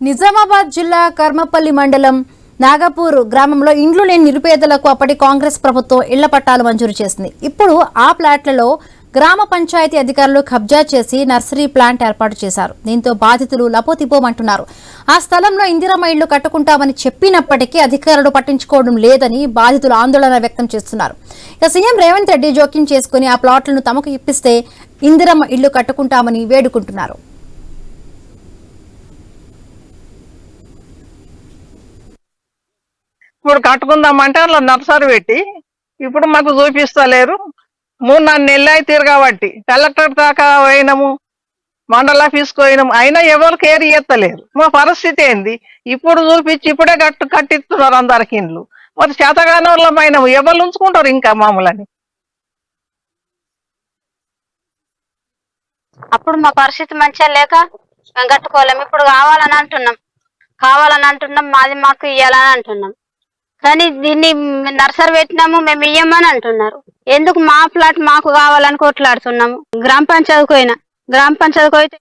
నిజామాబాద్ జిల్లా కర్మపల్లి మండలం నాగపూర్ గ్రామంలో ఇండ్లు లేని నిరుపేదలకు అప్పటి కాంగ్రెస్ ప్రభుత్వం ఇళ్ళ పట్టాలు మంజూరు చేసింది. ఇప్పుడు ఆ ప్లాట్లలో గ్రామ పంచాయతీ అధికారులు కబ్జా చేసి నర్సరీ ప్లాంట్ ఏర్పాటు చేశారు. దీంతో బాధితులు లపోతిపోమంటున్నారు. ఆ స్థలంలో ఇందిరమ్మ ఇళ్ళు కట్టుకుంటామని చెప్పినప్పటికీ అధికారులు పట్టించుకోవడం లేదని బాధితులు ఆందోళన వ్యక్తం చేస్తున్నారు. ఇక సీఎం రేవంత్ రెడ్డి జోక్యం చేసుకుని ఆ ప్లాట్లను తమకు ఇప్పిస్తే ఇందిరమ్మ ఇళ్ళు కట్టుకుంటామని వేడుకుంటున్నారు. ఇప్పుడు కట్టుకుందామంటే అలా నర్సరీ పెట్టి ఇప్పుడు మాకు చూపిస్తలేరు. మూడు నాలుగు నెలలు అయితే తిరగబట్టి కలెక్టర్ దాకా పోయినాము మండల ఆఫీస్కి పోయినాము. అయినా ఎవరు కేర్ చేస్తలేరు. మా పరిస్థితి ఏంది? ఇప్పుడు చూపించి ఇప్పుడే కట్టు కట్టిస్తున్నారు అందరికి ఇండ్లు. మరి చేతగాని వాళ్ళమైనాము ఎవరు ఉంచుకుంటారు ఇంకా మామూలని? అప్పుడు మా పరిస్థితి మంచిగా లేక మేము కట్టుకోలేము. ఇప్పుడు కావాలని అంటున్నాం. కావాలని అంటున్నాం. మాది మాకు ఇయ్యాలని అంటున్నాం. కానీ దీన్ని నర్సరీ పెట్టినాము మేము ఇయ్యమని అంటున్నారు. ఎందుకు మా ప్లాట్ మాకు కావాలని కొట్లాడుతున్నాము? గ్రామ పంచాయతీకి పోయినా గ్రామ పంచాయతీకి పోయితే